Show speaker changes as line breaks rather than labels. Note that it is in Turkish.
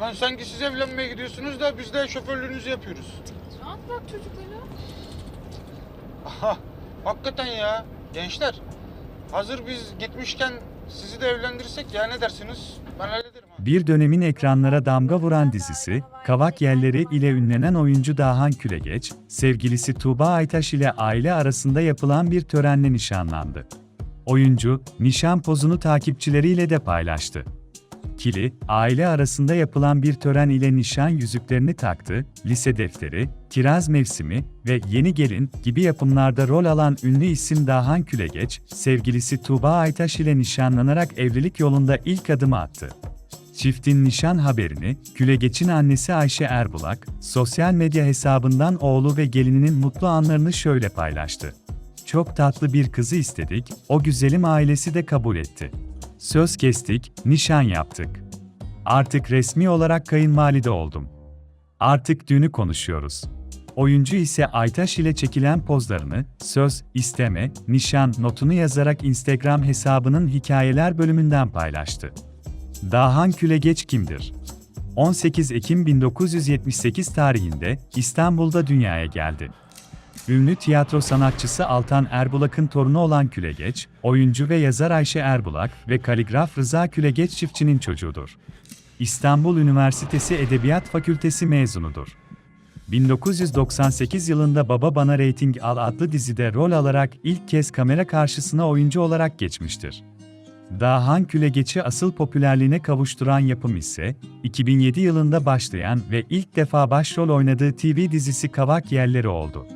Lan sanki siz evlenmeye gidiyorsunuz da biz de şoförlüğünüzü yapıyoruz.
Rahat bırak çocukları.
Aha, hakikaten ya. Gençler, hazır biz gitmişken sizi de evlendirsek ya ne dersiniz? Ben hallederim ha.
Bir dönemin ekranlara damga vuran dizisi, Kavak Yerleri ile ünlenen oyuncu Dahan Külegeç, sevgilisi Tuğba Aytaş ile aile arasında yapılan bir törenle nişanlandı. Oyuncu, nişan pozunu takipçileriyle de paylaştı. Kili, aile arasında yapılan bir tören ile nişan yüzüklerini taktı, lise defteri, kiraz mevsimi ve yeni gelin gibi yapımlarda rol alan ünlü isim Dahan Külegeç, sevgilisi Tuğba Aytaş ile nişanlanarak evlilik yolunda ilk adımı attı. Çiftin nişan haberini, Külegeç'in annesi Ayşe Erbulak, sosyal medya hesabından oğlu ve gelininin mutlu anlarını şöyle paylaştı. Çok tatlı bir kızı istedik, o güzelim ailesi de kabul etti. Söz kestik, nişan yaptık. Artık resmi olarak kayınvalide oldum. Artık düğünü konuşuyoruz. Oyuncu ise Aytaş ile çekilen pozlarını, söz, isteme, nişan notunu yazarak Instagram hesabının hikayeler bölümünden paylaştı. Dahan Külegeç kimdir? 18 Ekim 1978 tarihinde İstanbul'da dünyaya geldi. Ünlü tiyatro sanatçısı Altan Erbulak'ın torunu olan Külegeç, oyuncu ve yazar Ayşe Erbulak ve kaligraf Rıza Külegeç çiftçinin çocuğudur. İstanbul Üniversitesi Edebiyat Fakültesi mezunudur. 1998 yılında Baba Bana Rating Al adlı dizide rol alarak ilk kez kamera karşısına oyuncu olarak geçmiştir. Dahan Külegeç'i asıl popülerliğine kavuşturan yapım ise, 2007 yılında başlayan ve ilk defa başrol oynadığı TV dizisi Kavak Yerleri oldu.